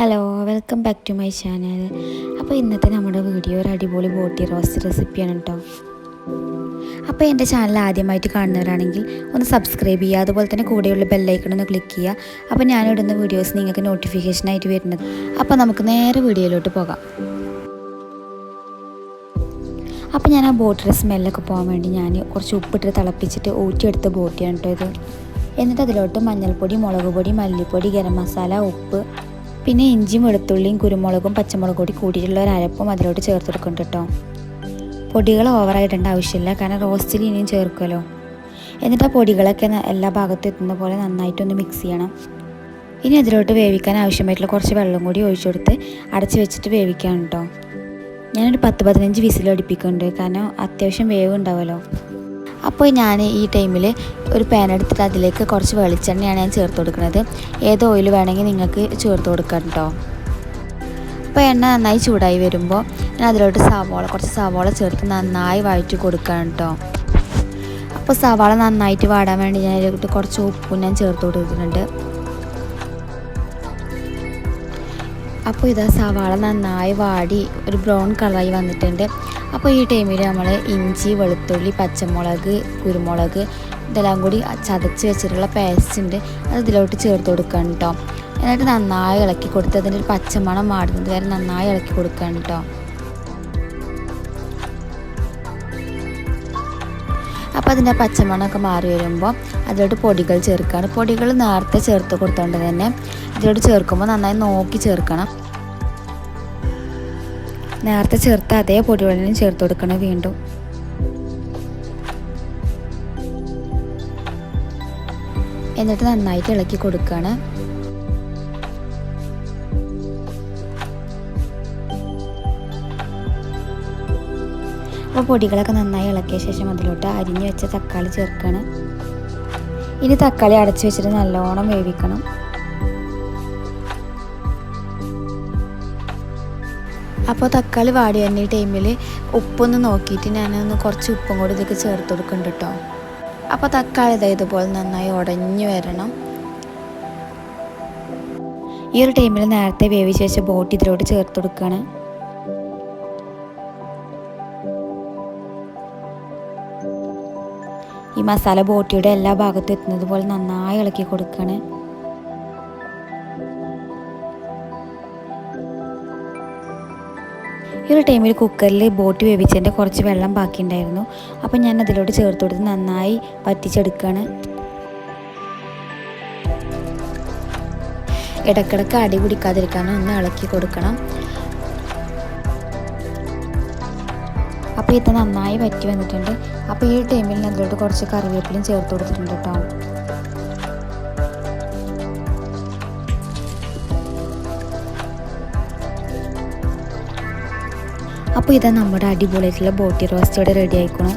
Welcome back to my channel അപ്പോൾ ഇന്നത്തെ നമ്മുടെ വീഡിയോ ഒരു അടിപൊളി ബോട്ടി റോസ്റ്റ് റെസിപ്പിയാണ് കേട്ടോ അപ്പോൾ എന്റെ ചാനൽ ആദ്യമായിട്ട് കാണുന്നവരാണെങ്കിൽ ഒന്ന് സബ്സ്ക്രൈബ് ചെയ്യുക അതുപോലെ തന്നെ കൂടെയുള്ള ബെല്ലൈക്കൺ ഒന്ന് ക്ലിക്ക് ചെയ്യുക. അപ്പോൾ ഞാനിടുന്ന വീഡിയോസ് നിങ്ങൾക്ക് നോട്ടിഫിക്കേഷനായിട്ട് വരുന്നത്. അപ്പോൾ നമുക്ക് നേരെ വീഡിയോയിലോട്ട് പോകാം. അപ്പോൾ ഞാൻ ആ ബോട്ടിയുടെ സ്മെല്ലൊക്കെ പോകാൻ വേണ്ടി ഞാൻ കുറച്ച് ഉപ്പിട്ട് തിളപ്പിച്ചിട്ട് ഊറ്റിയെടുത്ത ബോട്ടിയാണ് കേട്ടോ ഇത്. എന്നിട്ട് അതിലോട്ട് മഞ്ഞൾപ്പൊടി മുളക് പൊടി മല്ലിപ്പൊടി ഗരം മസാല ഉപ്പ് പിന്നെ ഇഞ്ചിയും വെളുത്തുള്ളിയും കുരുമുളകും പച്ചമുളകും കൂടി കൂടിയിട്ടുള്ള ഒരു അരപ്പും അതിലോട്ട് ചേർത്ത് കൊടുക്കുന്നുണ്ട് കേട്ടോ. പൊടികൾ ഓവറായിടേണ്ട ആവശ്യമില്ല കാരണം റോസ്റ്റിൽ ഇനിയും ചേർക്കുമല്ലോ. എന്നിട്ട് ആ പൊടികളൊക്കെ എല്ലാ ഭാഗത്തും എത്തുന്ന പോലെ നന്നായിട്ടൊന്ന് മിക്സ് ചെയ്യണം. ഇനി അതിലോട്ട് വേവിക്കാൻ ആവശ്യമായിട്ടുള്ള കുറച്ച് വെള്ളം കൂടി ഒഴിച്ചു കൊടുത്ത് അടച്ച് വെച്ചിട്ട് വേവിക്കാൻ കേട്ടോ. ഞാനൊരു പത്ത് പതിനഞ്ച് വിസിലടിപ്പിക്കുന്നുണ്ട് കാരണം അത്യാവശ്യം വേവ് ഉണ്ടാവുമല്ലോ അപ്പോൾ ഞാൻ ഈ ടൈമിൽ ഒരു പാൻ എടുത്തിട്ട് അതിലേക്ക് കുറച്ച് വെളിച്ചെണ്ണയാണ് ഞാൻ ചേർത്ത് കൊടുക്കുന്നത്. ഏത് ഓയിൽ വേണമെങ്കിൽ നിങ്ങൾക്ക് ചേർത്ത് കൊടുക്കാം കേട്ടോ അപ്പോൾ എണ്ണ നന്നായി ചൂടായി വരുമ്പോൾ ഞാൻ അതിലോട്ട് സവാള കുറച്ച് സവാള ചേർത്ത് നന്നായി വഴറ്റി കൊടുക്കണം കേട്ടോ അപ്പോൾ സവാള നന്നായിട്ട് വാടാൻ വേണ്ടി ഞാൻ കുറച്ച് ഉപ്പും ഞാൻ ചേർത്ത് കൊടുക്കുന്നുണ്ട് അപ്പോൾ ഇതാ സവാള നന്നായി വാടി ഒരു ബ്രൗൺ കളറായി വന്നിട്ടുണ്ട്. അപ്പോൾ ഈ ടൈമിൽ നമ്മൾ ഇഞ്ചി വെളുത്തുള്ളി പച്ചമുളക് കുരുമുളക് ഇതെല്ലാം കൂടി ചതച്ച് വെച്ചിട്ടുള്ള പേസ്റ്റ് ഉണ്ട്. അത് ഇതിലോട്ട് ചേർത്ത് കൊടുക്കണം കേട്ടോ എന്നിട്ട് നന്നായി ഇളക്കി കൊടുത്ത് അതിന്റെ ഒരു പച്ചമണം മാറുന്നത് വരെ നന്നായി ഇളക്കി കൊടുക്കണം കേട്ടോ അപ്പോൾ അതിന്റെ പച്ചമണമൊക്കെ മാറി വരുമ്പോൾ അതിലോട്ട് പൊടികൾ ചേർക്കുകയാണ് പൊടികൾ നേരത്തെ ചേർത്ത് കൊടുത്തോണ്ട് തന്നെ ഇതിലോട്ട് ചേർക്കുമ്പോൾ നന്നായി നോക്കി ചേർക്കണം. നേരത്തെ ചേർത്ത് അതേ പൊടിവെള്ളം ചേർത്ത് കൊടുക്കണം വീണ്ടും. എന്നിട്ട് നന്നായിട്ട് ഇളക്കി കൊടുക്കുകയാണ് അപ്പോൾ പൊടികളൊക്കെ നന്നായി ഇളക്കിയ ശേഷം അതിലോട്ട് അരിഞ്ഞു വെച്ച തക്കാളി ചേർക്കണം. ഇനി തക്കാളി അടച്ചു വെച്ചിട്ട് നല്ലോണം വേവിക്കണം. അപ്പോൾ തക്കാളി വാടി വരുന്ന ഈ ടൈമിൽ ഉപ്പൊന്ന് നോക്കിയിട്ട് ഞാനൊന്ന് കുറച്ച് ഉപ്പും കൂടി ഇതൊക്കെ ചേർത്ത് കൊടുക്കുന്നുണ്ട് കേട്ടോ. അപ്പോൾ തക്കാളി ഇതാ ഇതുപോലെ നന്നായി ഉടഞ്ഞു വരണം. ഈ ഒരു ടൈമിൽ നേരത്തെ വേവിച്ച് വെച്ച ബോട്ട് ഇതിലോട്ട് ചേർത്ത് കൊടുക്കുകയാണ്. ഈ മസാല ബോട്ടിയുടെ എല്ലാ ഭാഗത്തും എത്തുന്നത് പോലെ നന്നായി ഇളക്കി കൊടുക്കുകയാണ് ഈ ഒരു ടൈമിൽ കുക്കറിൽ ബോട്ടി വേവിച്ചതിന്റെ കുറച്ച് വെള്ളം ബാക്കിയുണ്ടായിരുന്നു. അപ്പം ഞാൻ അതിലോട്ട് ചേർത്ത് കൊടുത്ത് നന്നായി വറ്റിച്ചെടുക്കുകയാണ് ഇടക്കിടക്ക് അടി പിടിക്കാതിരിക്കാനും ഒന്ന് ഇളക്കി കൊടുക്കണം. അപ്പോൾ ഇത് നന്നായി വറ്റി വന്നിട്ടുണ്ട്. അപ്പോൾ ഈ ടൈമിൽ അതിലോട്ട് കുറച്ച് കറിവേപ്പിലും ചേർത്ത് കൊടുത്തിട്ടുണ്ട് കേട്ടോ. അപ്പോൾ ഇതാ നമ്മുടെ അടിപൊളിയായിട്ടുള്ള ബോട്ടി റോസ്റ്റ് ഇവിടെ റെഡി ആയിക്കണം.